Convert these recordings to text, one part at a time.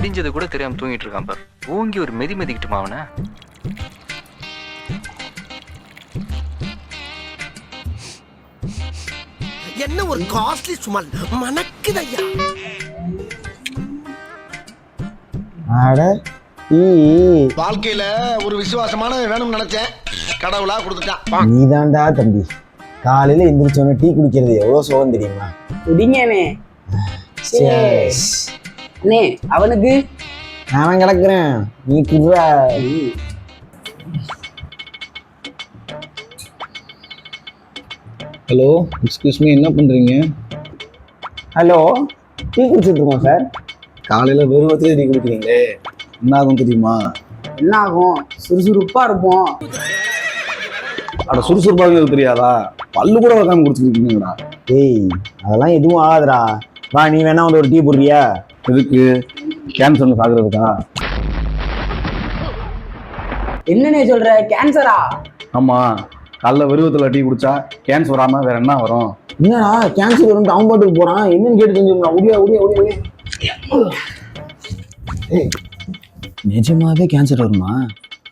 விடிஞ்சது கூட தெரியாம தூங்கிட்டு இருக்கான் பாரு. ஓங்கி ஒரு மெதி மெதிக்கிட்டுமா அவனை? என்ன ஒரு காஸ்ட்லி சுமல்? அட ஈ வாழ்க்கையில ஒரு விசுவாசமான வேணும்னு நினைச்சேன். கடவுளா கொடுத்துட்டான். நீதான்டா தம்பி. காலையில எந்திரிச்சோன்னே டீ குடிக்கிறது எவ்வளவு சுகம் தெரியுமா? Cheers. அண்ணே அவனுக்கு? நான் கிடக்குறேன். நீ குடுறா. ஹலோ எக்ஸ்கியூஸ் மீ என்ன பண்ணுறீங்க ஹலோ டீ குடிச்சிட்டு இருக்கோம் சார். காலையில் வெறுவத்திலே டீ குடிக்கிறீங்களே. என்ன ஆகும் தெரியுமா? என்ன ஆகும்? சுறுசுறுப்பா இருப்போம். அட சுறுசுறுப்பாக தெரியாதா? பல்லு கூட வைக்காம குடிச்சிருக்கீங்கடா ஏய் அதெல்லாம் எதுவும் ஆகாதுடா. வா நீ வேணா வந்து ஒரு டீ போடுறியா எதுக்கு கேன்சர் சாகுறதுக்கா என்னண்ணே சொல்ற? கேன்சரா ஆமாம் காலைல வெறுவத்தில் டீ குடிச்சா கேன்சர் வராமல் வேற என்ன வரும்? என்னடா கேன்சர் வரும் அவன் பாட்டுக்கு போறான். என்னன்னு கேட்டு தெரிஞ்சுக்கணும் ஒடியா ஒடியா ஒடியா ஒடியா ஏய் நிஜமாவே கேன்சர் வருமா?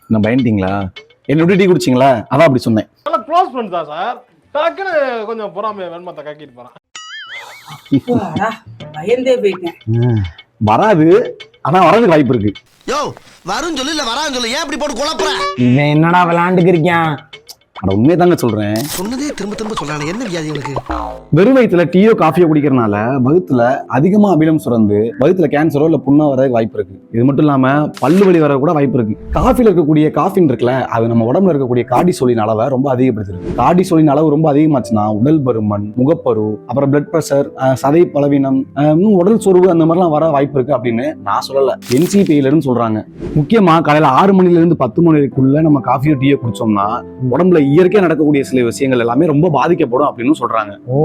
என்ன பயந்துட்டீங்களா? என்ன விட்டு டீ குடிச்சிங்களா? அதான் அப்படி சொன்னேன். நல்லா க்ளோஸ் ஃப்ரெண்ட் தான் சார் டக்குன்னு கொஞ்சம் பொறாமைய வெண்மத்தை கக்கிட்டு போறான். பயந்தே போயிட்டேன். வராது. ஆனால் வரதுக்கு வாய்ப்பு இருக்கு. யோ வரும் சொல்லு இல்ல வரான்னு சொல்லு. ஏன் இப்படி போட்டு குழப்புற? இவன் என்னடா விளையாண்டுக்கு இருக்கான்? அட உண்மையை தாங்க சொல்கிறேன் சொன்னதே திரும்ப திரும்ப சொல்றானே என்ன வியாதி உனக்கு? வெறும் வயிற்றுல டீயோ காஃபியோ குடிக்கிறனால வகுத்துல அதிகமா அமிலம் சுரந்து வகுத்துல கேன்சரோ இல்ல புண்ணோ வரதுக்கு வாய்ப்பு இருக்கு. இது மட்டும் இல்லாம பல்லு வலி வர கூட வாய்ப்பு இருக்கு. காஃபில இருக்கக்கூடிய காஃபின் இருக்குல்ல அது நம்ம உடம்புல இருக்கக்கூடிய கார்டிசோலின் அளவை ரொம்ப அதிகப்படுத்திருக்கு. கார்டிசோலின் அளவு ரொம்ப அதிகமாச்சுன்னா உடல் பருமன் முகப்பரு அப்புறம் பிளட் பிரஷர் சதை பலவீனம் உடல் சோர்வு அந்த மாதிரிலாம் வர வாய்ப்பு இருக்கு அப்படின்னு நான் சொல்லல. என்சிபியில இருந்து சொல்றாங்க. முக்கியமா காலையில ஆறு மணில இருந்து பத்து மணி வரைக்குள்ள நம்ம காஃபியோ டீயோ குடிச்சோம்னா உடம்புல இயற்கையா நடக்கக்கூடிய சில விஷயங்கள் எல்லாமே ரொம்ப பாதிக்கப்படும் அப்படின்னு சொல்றாங்க. ஓ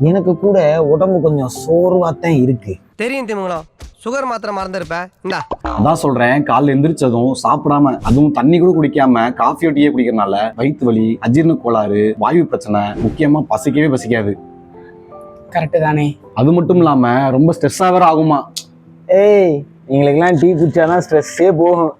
எனக்கு கூட உடம்பு கொஞ்சம் சோர்வாத்தான் இருக்கு. தெரியும் திமுங்களா? சுகர் மாத்திரை மறந்துருப்ப. இந்தா. அதான் சொல்றேன் காலைல எந்திரிச்சதும் சாப்பிடாம அதுவும் தண்ணி கூட குடிக்காம காஃபியோ டீயே குடிக்கிறனால வயிற்று வலி அஜீரண கோளாறு வாயு பிரச்சனை முக்கியமா பசிக்கவே பசிக்காது. கரெக்டு தானே. அது மட்டும் இல்லாம ரொம்ப ஸ்ட்ரெஸ்ஸா வேற ஆகுமா? ஏய் எங்களுக்கெல்லாம் டீ குடிச்சாதான் ஸ்ட்ரெஸ்ஸே போகும்.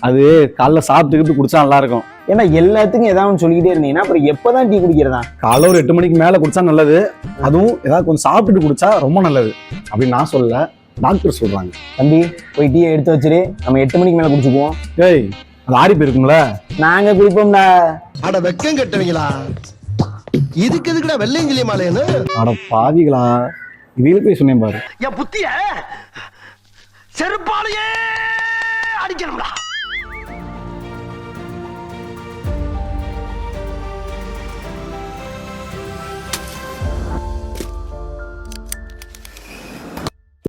அது காலைல சாப்பிட்டுக்கிட்டு குடிச்சா நல்லா இருக்கும் ஏன்னா எல்லாத்துக்கும் ஏதாவது சொல்லிக்கிட்டே இருந்தீங்கன்னா அப்புறம் எப்பதான் டீ குடிக்கிறதா? காலைல ஒரு எட்டு மணிக்கு மேல குடிச்சா நல்லது. அதுவும் ஏதாவது கொஞ்சம் சாப்பிட்டுட்டு குடிச்சா ரொம்ப நல்லது. அப்படின்னு நான் சொல்லல. டாக்டர் சொல்றாங்க. தம்பி போய் டீயை எடுத்து வச்சிரு. நம்ம எட்டு மணிக்கு மேல குடிச்சுக்குவோம். ஏய் அது ஆறி போயிருக்கும்ல? நாங்க குடிப்போம்டா. அட வெக்கம் கெட்டவங்களா? இதுக்கு எதுக்குடா வெள்ளையங்கிலி மாலையன்னு அட பாவிகளா. இதையில போய் சொன்னேன் பாரு. என் புத்திய! செருப்பாலேயே! அடிக்கணும்டா